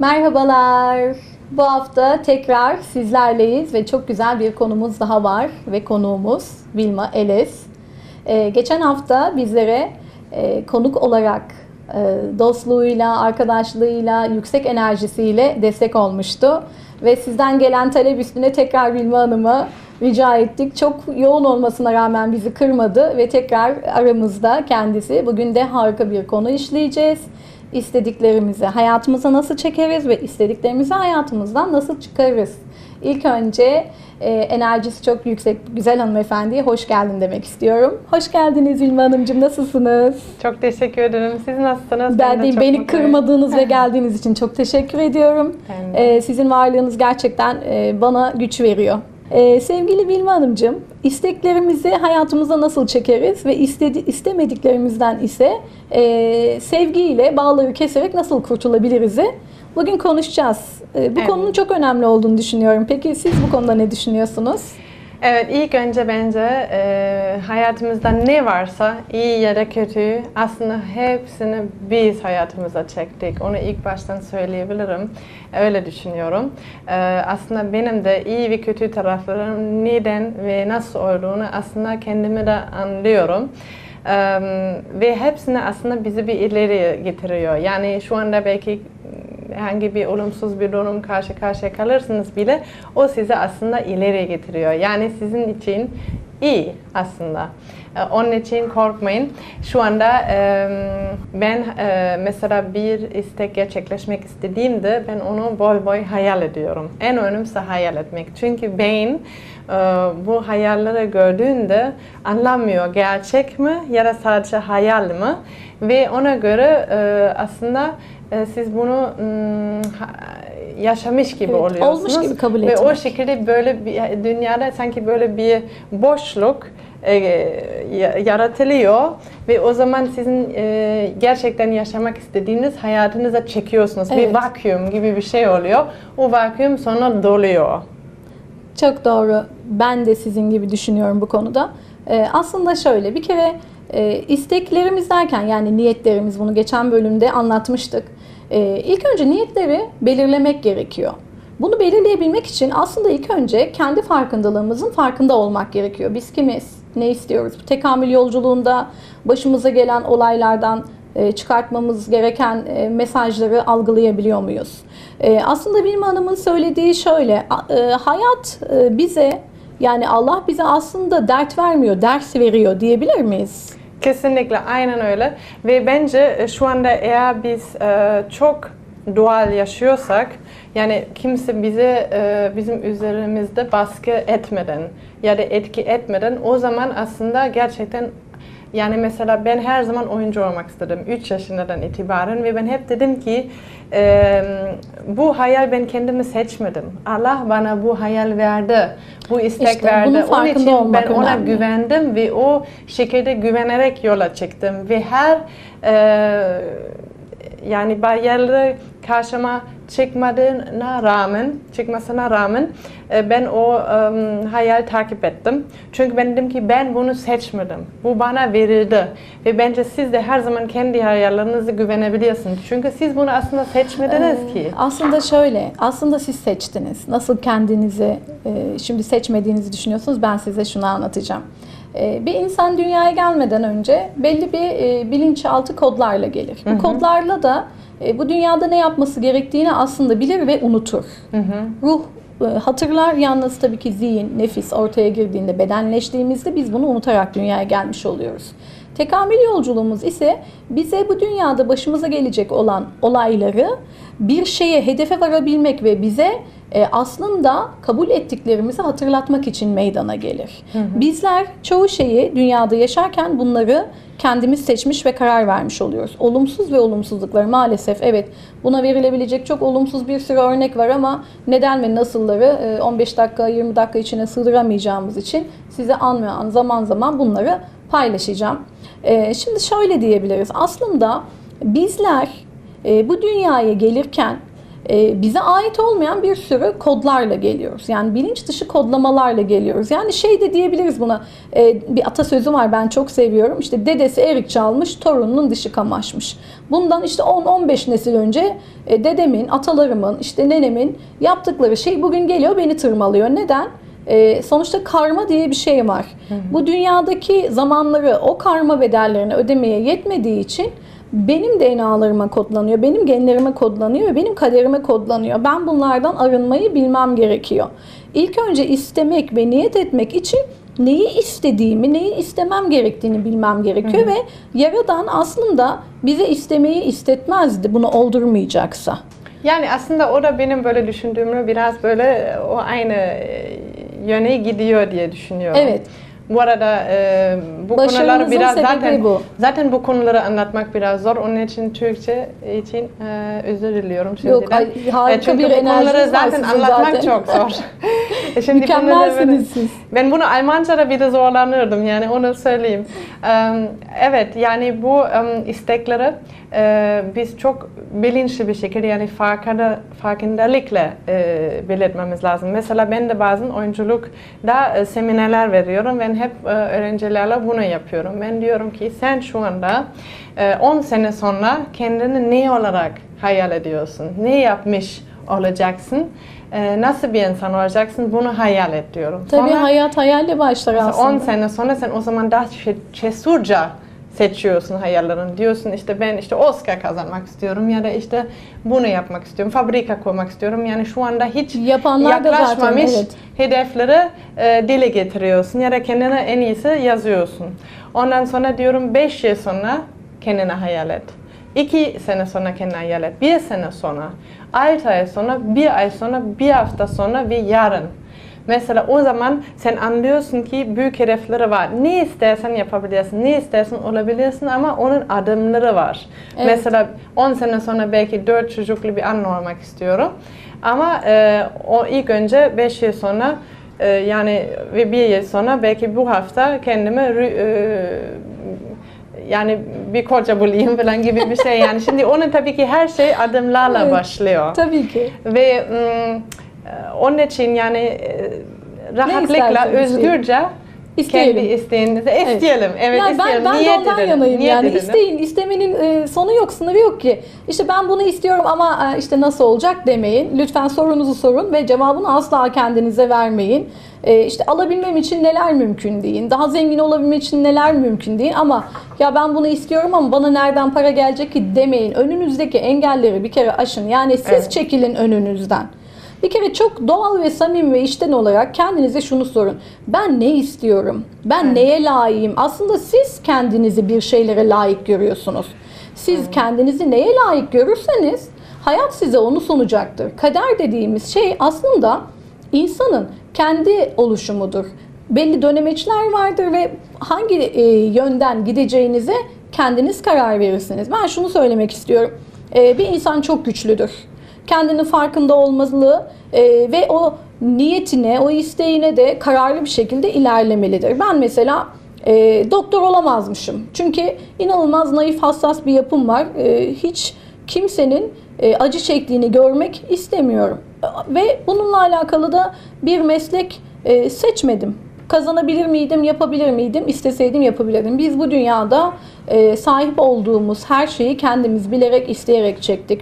Merhabalar. Bu hafta tekrar sizlerleyiz ve çok güzel bir konumuz daha var ve konuğumuz Vilma Eles. Ee, geçen hafta bizlere e, konuk olarak e, dostluğuyla, arkadaşlığıyla, yüksek enerjisiyle destek olmuştu. Ve sizden gelen talep üstüne tekrar Vilma Hanım'a rica ettik. Çok yoğun olmasına rağmen bizi kırmadı ve tekrar aramızda kendisi. Bugün de harika bir konu işleyeceğiz istediklerimizi hayatımıza nasıl çekeriz ve istediklerimizi hayatımızdan nasıl çıkarırız? İlk önce e, enerjisi çok yüksek güzel hanımefendiye hoş geldin demek istiyorum. Hoş geldiniz İlmi Hanımcığım. Nasılsınız? Çok teşekkür ederim. Siz nasılsınız? Ben de değil, çok beni mutluyum. kırmadığınız ve geldiğiniz için çok teşekkür ediyorum. Ben de. E, sizin varlığınız gerçekten e, bana güç veriyor. E, sevgili Vilma Hanımcığım, isteklerimizi hayatımıza nasıl çekeriz ve istedi, istemediklerimizden ise e, sevgiyle bağları keserek nasıl kurtulabiliriz'i bugün konuşacağız. E, bu Evet. konunun çok önemli olduğunu düşünüyorum. Peki siz bu konuda ne düşünüyorsunuz? Evet, ilk önce bence e, hayatımızda ne varsa iyi ya da kötü aslında hepsini biz hayatımıza çektik. Onu ilk baştan söyleyebilirim. Öyle düşünüyorum. E, aslında benim de iyi ve kötü taraflarım neden ve nasıl olduğunu aslında kendimi de anlıyorum. E, ve hepsini aslında bizi bir ileri getiriyor. Yani şu anda belki herhangi bir olumsuz bir durum karşı karşıya kalırsınız bile o sizi aslında ileri getiriyor. Yani sizin için iyi aslında. Ee, Onun için korkmayın. Şu anda ben mesela bir istek gerçekleşmek istediğimde ben onu bol bol hayal ediyorum. En önemlisi hayal etmek. Çünkü beyin bu hayalleri gördüğünde anlamıyor gerçek mi ya da sadece hayal mi? Ve ona göre e, aslında e, siz bunu yaşamış gibi Evet, oluyorsunuz. olmuş gibi kabul Ve o etmek. şekilde böyle bir dünyada sanki böyle bir boşluk e, ya- yaratılıyor ve o zaman sizin e, gerçekten yaşamak istediğiniz hayatınıza çekiyorsunuz. Evet. Bir vakyum gibi bir şey oluyor. O vakyum sonra doluyor. Çok doğru. Ben de sizin gibi düşünüyorum bu konuda. Ee, aslında şöyle bir kere e, isteklerimiz derken yani niyetlerimiz bunu geçen bölümde anlatmıştık. Ee, ilk önce niyetleri belirlemek gerekiyor. Bunu belirleyebilmek için aslında ilk önce kendi farkındalığımızın farkında olmak gerekiyor. Biz kimiz? Ne istiyoruz? Bu tekamül yolculuğunda başımıza gelen olaylardan çıkartmamız gereken e, mesajları algılayabiliyor muyuz? E, Aslında Bilma Hanım'ın söylediği şöyle, e, hayat e, bize yani Allah bize aslında dert vermiyor, ders veriyor diyebilir miyiz? Kesinlikle aynen öyle ve bence e, şu anda eğer biz e, çok doğal yaşıyorsak yani kimse bize e, bizim üzerimizde baskı etmeden ya da etki etmeden o zaman aslında gerçekten yani mesela ben her zaman oyuncu olmak istedim 3 yaşından itibaren ve ben hep dedim ki e, bu hayal ben kendimi seçmedim. Allah bana bu hayal verdi. Bu istek İşte verdi. Onun için ben ona önemli. güvendim ve o şekilde güvenerek yola çıktım ve her e, yani bariyerleri karşıma çıkmadığına rağmen, çıkmasına rağmen e, ben o e, hayal takip ettim. Çünkü ben dedim ki ben bunu seçmedim. Bu bana verildi. Ve bence siz de her zaman kendi hayallerinize güvenebiliyorsunuz. Çünkü siz bunu aslında seçmediniz ki. Aslında şöyle, aslında siz seçtiniz. Nasıl kendinizi e, şimdi seçmediğinizi düşünüyorsunuz? Ben size şunu anlatacağım. E, Bir insan dünyaya gelmeden önce belli bir e, bilinçaltı kodlarla gelir. Bu kodlarla da e, bu dünyada ne yapması gerektiğini aslında bilir ve unutur. Ruh e, hatırlar yalnız tabii ki zihin, nefis ortaya girdiğinde, bedenleştiğimizde biz bunu unutarak dünyaya gelmiş oluyoruz. Tekamül yolculuğumuz ise bize bu dünyada başımıza gelecek olan olayları bir şeye, hedefe varabilmek ve bize e, aslında kabul ettiklerimizi hatırlatmak için meydana gelir. Bizler çoğu şeyi dünyada yaşarken bunları kendimiz seçmiş ve karar vermiş oluyoruz. Olumsuz ve olumsuzlukları maalesef evet buna verilebilecek çok olumsuz bir sürü örnek var ama neden ve nasılları e, 15 dakika 20 dakika içine sığdıramayacağımız için size an ve an zaman zaman bunları paylaşacağım. E, Şimdi şöyle diyebiliriz. Aslında bizler e, bu dünyaya gelirken e, bize ait olmayan bir sürü kodlarla geliyoruz. Yani bilinç dışı kodlamalarla geliyoruz. Yani şey de diyebiliriz buna. e, bir atasözü var ben çok seviyorum. İşte dedesi erik çalmış, torununun dişi kamaşmış. Bundan işte 10-15 nesil önce e, dedemin, atalarımın, işte nenemin yaptıkları şey bugün geliyor beni tırmalıyor. Neden? E, sonuçta karma diye bir şey var. Bu dünyadaki zamanları o karma bedellerini ödemeye yetmediği için benim DNA'larıma kodlanıyor, benim genlerime kodlanıyor ve benim kaderime kodlanıyor. Ben bunlardan arınmayı bilmem gerekiyor. İlk önce istemek ve niyet etmek için neyi istediğimi, neyi istemem gerektiğini bilmem gerekiyor ve Yaradan aslında bize istemeyi istetmezdi bunu oldurmayacaksa. Yani aslında o da benim böyle düşündüğümü biraz böyle o aynı e, yöne gidiyor diye düşünüyorum. Evet. Bu arada e, bu Başarınızın konuları biraz zaten bu. zaten bu konuları anlatmak biraz zor. Onun için Türkçe için e, özür diliyorum Yok, şimdiden. ay, harika E, çünkü bir bu konuları zaten anlatmak zaten. çok zor. E, Şimdi bunu da böyle- Mükemmelsiniz siz. ben bunu Almanca'da bir de zorlanırdım yani onu söyleyeyim. Em, Evet yani bu em, istekleri e, biz çok bilinçli bir şekilde yani farkında, farkındalıkla e, belirtmemiz lazım. Mesela ben de bazen oyunculukta e, seminerler veriyorum. Ben hep e, öğrencilerle bunu yapıyorum. Ben diyorum ki sen şu anda e, 10 sene sonra kendini ne olarak hayal ediyorsun? Ne yapmış olacaksın? E, nasıl bir insan olacaksın? Bunu hayal et diyorum. Tabii Sonra- hayat hayalle başlar aslında. 10 sene sonra sen o zaman daha ce- cesurca seçiyorsun hayallerini. Diyorsun işte ben işte Oscar kazanmak istiyorum ya da işte bunu yapmak istiyorum. Fabrika kurmak istiyorum. Yani şu anda hiç Yapanlar da zaten, yaklaşmamış evet. Hedefleri e, dile getiriyorsun ya da kendine en iyisi yazıyorsun. Ondan sonra diyorum 5 yıl sonra kendine hayal et. 2 sene sonra kendine hayal et. 1 sene sonra, 6 ay sonra, 1 ay sonra, 1 hafta sonra ve yarın. Mesela o zaman sen anlıyorsun ki büyük hedefleri var. Ne istersen yapabilirsin, ne istersen olabilirsin ama onun adımları var. Evet. Mesela 10 sene sonra belki 4 çocuklu bir anne olmak istiyorum. Ama e, o ilk önce 5 yıl sonra e, yani ve bir yıl sonra belki bu hafta kendime rü- e, yani bir koca bulayım falan gibi bir şey yani. Şimdi onun tabii ki her şey adımlarla Evet. başlıyor. Tabii ki. Ve mm, e, onun için yani e, rahatlıkla, özgürce İsteyelim. kendi isteğinizi isteyelim. Evet, Yani ben, isteyelim. ben de Niyet ondan edelim. yanayım Niyet yani edelim. isteyin istemenin e, sonu yok sınırı yok ki İşte ben bunu istiyorum ama e, işte nasıl olacak demeyin lütfen sorunuzu sorun ve cevabını asla kendinize vermeyin E, işte alabilmem için neler mümkün deyin daha zengin olabilmek için neler mümkün deyin ama ya ben bunu istiyorum ama bana nereden para gelecek ki demeyin önünüzdeki engelleri bir kere aşın yani siz Evet. çekilin önünüzden bir kere çok doğal ve samimi ve içten olarak kendinize şunu sorun. Ben ne istiyorum? Ben neye layığım? Aslında siz kendinizi bir şeylere layık görüyorsunuz. Siz kendinizi neye layık görürseniz hayat size onu sunacaktır. Kader dediğimiz şey aslında insanın kendi oluşumudur. Belli dönemeçler vardır ve hangi e, yönden gideceğinize kendiniz karar verirsiniz. Ben şunu söylemek istiyorum. E, bir insan çok güçlüdür kendinin farkında olmalı e, ve o niyetine, o isteğine de kararlı bir şekilde ilerlemelidir. Ben mesela e, doktor olamazmışım. Çünkü inanılmaz naif, hassas bir yapım var. E, hiç kimsenin e, acı çektiğini görmek istemiyorum. Ve bununla alakalı da bir meslek e, seçmedim. Kazanabilir miydim, yapabilir miydim, isteseydim yapabilirdim. Biz bu dünyada e, sahip olduğumuz her şeyi kendimiz bilerek, isteyerek çektik.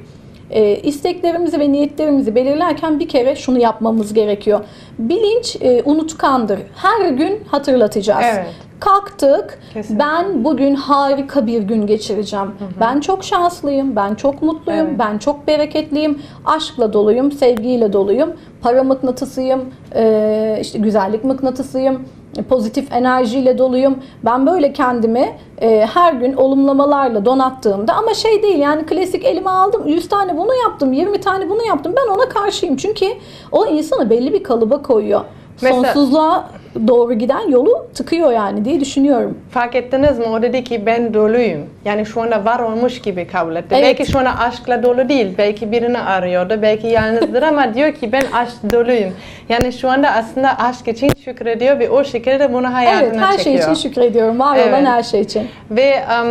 E, isteklerimizi ve niyetlerimizi belirlerken bir kere şunu yapmamız gerekiyor. Bilinç e, unutkandır. Her gün hatırlatacağız. Evet. Kalktık. Kesinlikle. Ben bugün harika bir gün geçireceğim. Ben çok şanslıyım. Ben çok mutluyum. Evet. Ben çok bereketliyim. Aşkla doluyum. Sevgiyle doluyum. Para mıknatısıyım. e, işte güzellik mıknatısıyım. Pozitif enerjiyle doluyum. Ben böyle kendimi e, her gün olumlamalarla donattığımda ama şey değil yani klasik elime aldım 100 tane bunu yaptım 20 tane bunu yaptım ben ona karşıyım çünkü o insanı belli bir kalıba koyuyor. Mesela- Sonsuzluğa doğru giden yolu tıkıyor yani diye düşünüyorum. Fark ettiniz mi? O dedi ki ben doluyum. Yani şu anda var olmuş gibi kabul etti. Evet. Belki şu anda aşkla dolu değil. Belki birini arıyordu. Belki yalnızdır ama diyor ki ben aşk doluyum. Yani şu anda aslında aşk için şükrediyor ve o şekilde bunu hayatına Evet her şey çekiyor. için şükrediyorum. Var Evet. olan her şey için. Ve em,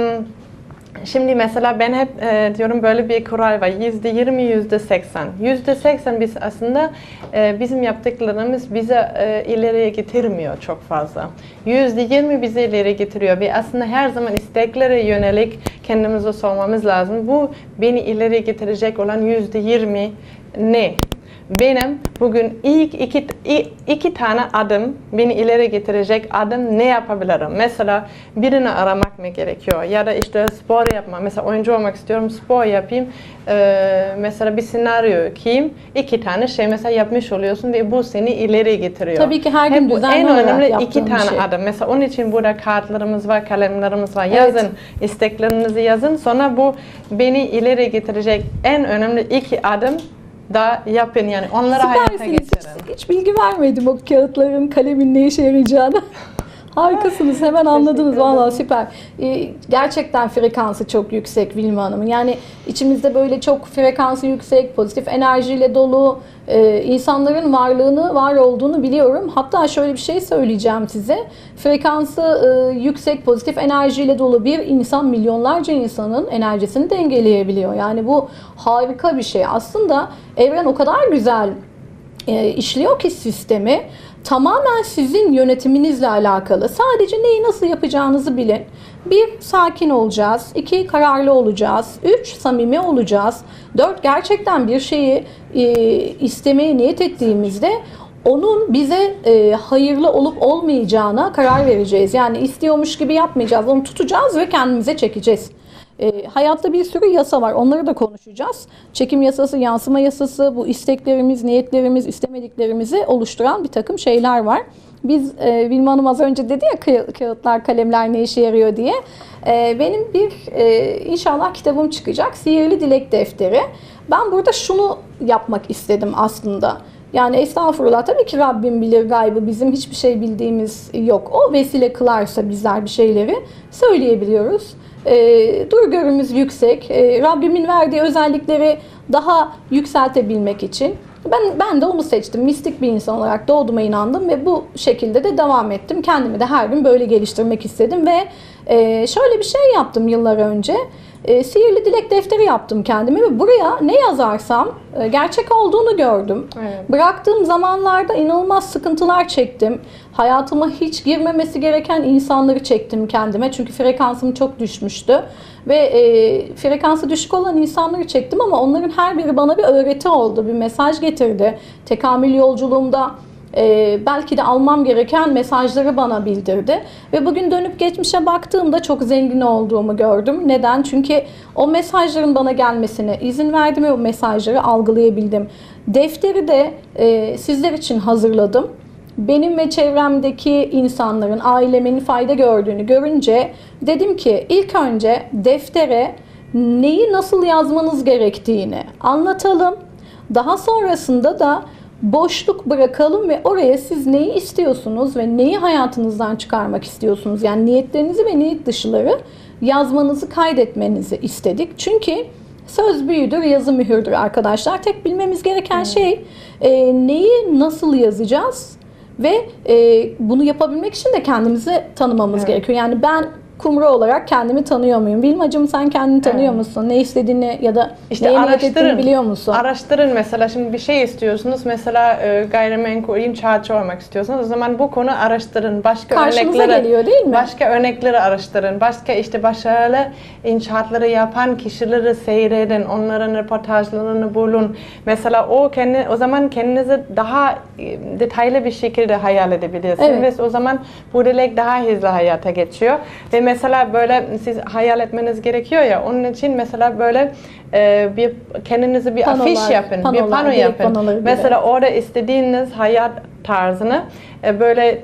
Şimdi mesela ben hep e, diyorum böyle bir kural var. Yüzde yirmi, yüzde seksen. Yüzde seksen biz aslında e, bizim yaptıklarımız bize e, ileriye getirmiyor çok fazla. Yüzde yirmi bizi ileri getiriyor ve aslında her zaman isteklere yönelik kendimize sormamız lazım. Bu beni ileri getirecek olan yüzde yirmi ne? Benim bugün ilk iki, iki tane adım beni ileri getirecek adım ne yapabilirim? Mesela birini aramak mı gerekiyor? Ya da işte spor yapma. Mesela oyuncu olmak istiyorum, spor yapayım. Ee, mesela bir senaryo okuyayım. İki tane şey mesela yapmış oluyorsun ve bu seni ileri getiriyor. Tabii ki her gün Hep düzenli en önemli iki tane şey. adım. Mesela onun için burada kartlarımız var, kalemlerimiz var. Evet. Yazın, isteklerinizi yazın. Sonra bu beni ileri getirecek en önemli iki adım da yapın yani onları hayata Süpersiniz. geçirin. Hiç, hiç bilgi vermedim o kağıtların kalemin ne işe yarayacağını. Harikasınız. Hemen anladınız. Ederim. süper. Ee, gerçekten frekansı çok yüksek Vilma Hanım'ın. Yani içimizde böyle çok frekansı yüksek, pozitif enerjiyle dolu e, insanların varlığını, var olduğunu biliyorum. Hatta şöyle bir şey söyleyeceğim size. Frekansı e, yüksek, pozitif enerjiyle dolu bir insan milyonlarca insanın enerjisini dengeleyebiliyor. Yani bu harika bir şey. Aslında evren o kadar güzel e, işliyor ki sistemi tamamen sizin yönetiminizle alakalı. Sadece neyi nasıl yapacağınızı bilin. Bir, sakin olacağız. iki kararlı olacağız. Üç, samimi olacağız. Dört, gerçekten bir şeyi e, istemeye niyet ettiğimizde onun bize e, hayırlı olup olmayacağına karar vereceğiz. Yani istiyormuş gibi yapmayacağız. Onu tutacağız ve kendimize çekeceğiz. E, hayatta bir sürü yasa var. Onları da konuşacağız. Çekim yasası, yansıma yasası, bu isteklerimiz, niyetlerimiz, istemediklerimizi oluşturan bir takım şeyler var. Biz, e, Vilma Hanım az önce dedi ya kı- kağıtlar, kalemler ne işe yarıyor diye. E, benim bir e, inşallah kitabım çıkacak. Sihirli Dilek Defteri. Ben burada şunu yapmak istedim aslında. Yani estağfurullah tabii ki Rabbim bilir gaybı. Bizim hiçbir şey bildiğimiz yok. O vesile kılarsa bizler bir şeyleri söyleyebiliyoruz. E, durgörümüz yüksek. E, Rabbimin verdiği özellikleri daha yükseltebilmek için ben ben de onu seçtim. Mistik bir insan olarak doğduğuma inandım ve bu şekilde de devam ettim. Kendimi de her gün böyle geliştirmek istedim ve e, şöyle bir şey yaptım yıllar önce. E, sihirli dilek defteri yaptım kendime ve buraya ne yazarsam e, gerçek olduğunu gördüm. Evet. Bıraktığım zamanlarda inanılmaz sıkıntılar çektim. Hayatıma hiç girmemesi gereken insanları çektim kendime. Çünkü frekansım çok düşmüştü. Ve e, frekansı düşük olan insanları çektim ama onların her biri bana bir öğreti oldu. Bir mesaj getirdi. Tekamül yolculuğumda e, belki de almam gereken mesajları bana bildirdi. Ve bugün dönüp geçmişe baktığımda çok zengin olduğumu gördüm. Neden? Çünkü o mesajların bana gelmesine izin verdim ve o mesajları algılayabildim. Defteri de e, sizler için hazırladım. Benim ve çevremdeki insanların, ailemin fayda gördüğünü görünce dedim ki ilk önce deftere neyi nasıl yazmanız gerektiğini anlatalım. Daha sonrasında da boşluk bırakalım ve oraya siz neyi istiyorsunuz ve neyi hayatınızdan çıkarmak istiyorsunuz? Yani niyetlerinizi ve niyet dışıları yazmanızı kaydetmenizi istedik. Çünkü söz büyüdür, yazı mühürdür arkadaşlar. Tek bilmemiz gereken şey e, neyi nasıl yazacağız ve e, bunu yapabilmek için de kendimizi tanımamız Evet. gerekiyor. Yani ben Kumru olarak kendimi tanıyor muyum? Bilmacım sen kendini tanıyor Evet. musun? Ne istediğini ya da İşte neye niyet ettiğini biliyor musun? Araştırın mesela şimdi bir şey istiyorsunuz. Mesela e, gayrimenkul inşaatçı olmak istiyorsunuz. O zaman bu konu araştırın. Başka Karşınıza örnekleri geliyor değil mi? Başka örnekleri araştırın. Başka işte başarılı inşaatları yapan kişileri seyredin. Onların röportajlarını bulun. Mesela o kendi o zaman kendinizi daha e, detaylı bir şekilde hayal edebilirsiniz. Evet. Ve o zaman bu dilek daha hızlı hayata geçiyor. Ve mesela böyle siz hayal etmeniz gerekiyor ya onun için mesela böyle e, bir kendinize bir Panolar, afiş yapın, bir panolar, pano dilek yapın. Mesela orada istediğiniz hayat tarzını e, böyle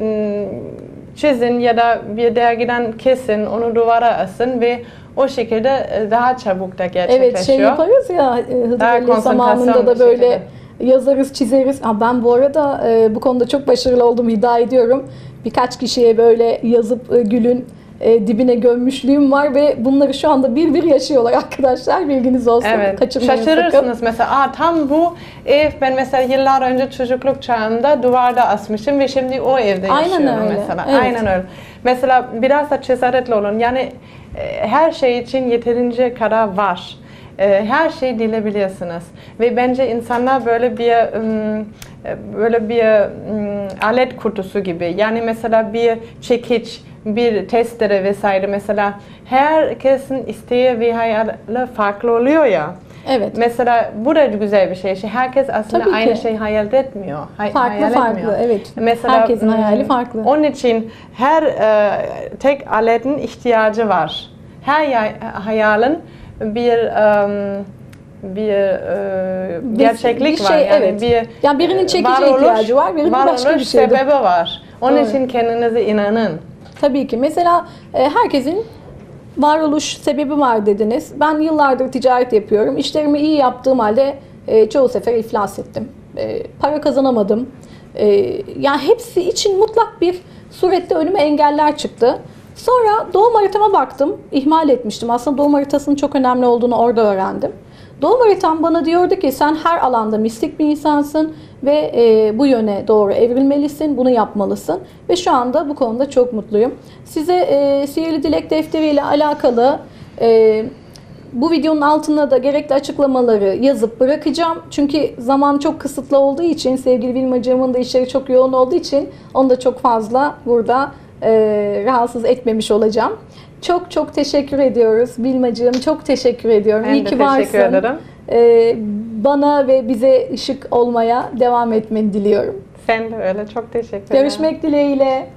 çizin ya da bir dergiden kesin, onu duvara asın ve o şekilde e, daha çabuk da gerçekleşiyor. Evet şey yaparız ya Hıdır zamanında da bir böyle şekilde. yazarız çizeriz. Aa, ben bu arada e, bu konuda çok başarılı olduğumu iddia ediyorum. Birkaç kişiye böyle yazıp e, gülün e, dibine gömmüşlüğüm var ve bunları şu anda bir bir yaşıyorlar arkadaşlar. Bilginiz olsun. Evet. Kaçırmayın sakın. Şaşırırsınız mesela. Aa, tam bu ev ben mesela yıllar önce çocukluk çağında duvarda asmışım ve şimdi o evde Aynen yaşıyorum öyle, mesela. evet. Aynen öyle. Mesela biraz da cesaretli olun. Yani e, her şey için yeterince kadar var. E, Her şeyi dilebiliyorsunuz. Ve bence insanlar böyle bir e, böyle bir alet kutusu gibi. Yani mesela bir çekiç, bir testere vesaire mesela herkesin isteği ve hayali farklı oluyor ya. Evet. Mesela bu da güzel bir şey. Herkes aslında Tabii aynı ki. şey hayal etmiyor. Hay- Farklı hayal farklı, etmiyor. evet. Mesela Herkesin hayali farklı. Onun için her e, tek aletin ihtiyacı var. Her ya- hayalin bir em, bir e, gerçeklik bir var. şey, yani evet. bir Yani birinin e, çekici varoluş- ihtiyacı var, birinin başka bir şeyde. sebebi var. Onun Doğru. için kendinize inanın. Tabii ki. Mesela e, herkesin varoluş sebebi var dediniz. Ben yıllardır ticaret yapıyorum. İşlerimi iyi yaptığım halde e, çoğu sefer iflas ettim. E, para kazanamadım. Yani hepsi için mutlak bir surette önüme engeller çıktı. Sonra doğum haritama baktım. İhmal etmiştim. Aslında doğum haritasının çok önemli olduğunu orada öğrendim. Doğum haritam bana diyordu ki sen her alanda mistik bir insansın ve e, bu yöne doğru evrilmelisin, bunu yapmalısın. Ve şu anda bu konuda çok mutluyum. Size e, Sihirli Dilek Defteri ile alakalı e, bu videonun altına da gerekli açıklamaları yazıp bırakacağım. Çünkü zaman çok kısıtlı olduğu için, sevgili Bilmacığımın da işleri çok yoğun olduğu için onu da çok fazla burada e, rahatsız etmemiş olacağım. Çok çok teşekkür ediyoruz Bilmacığım. Çok teşekkür ediyorum. Ben İyi ki teşekkür varsın. ederim. Ee, bana ve bize ışık olmaya devam etmeni diliyorum. Sen de öyle. Çok teşekkür ederim. Görüşmek dileğiyle.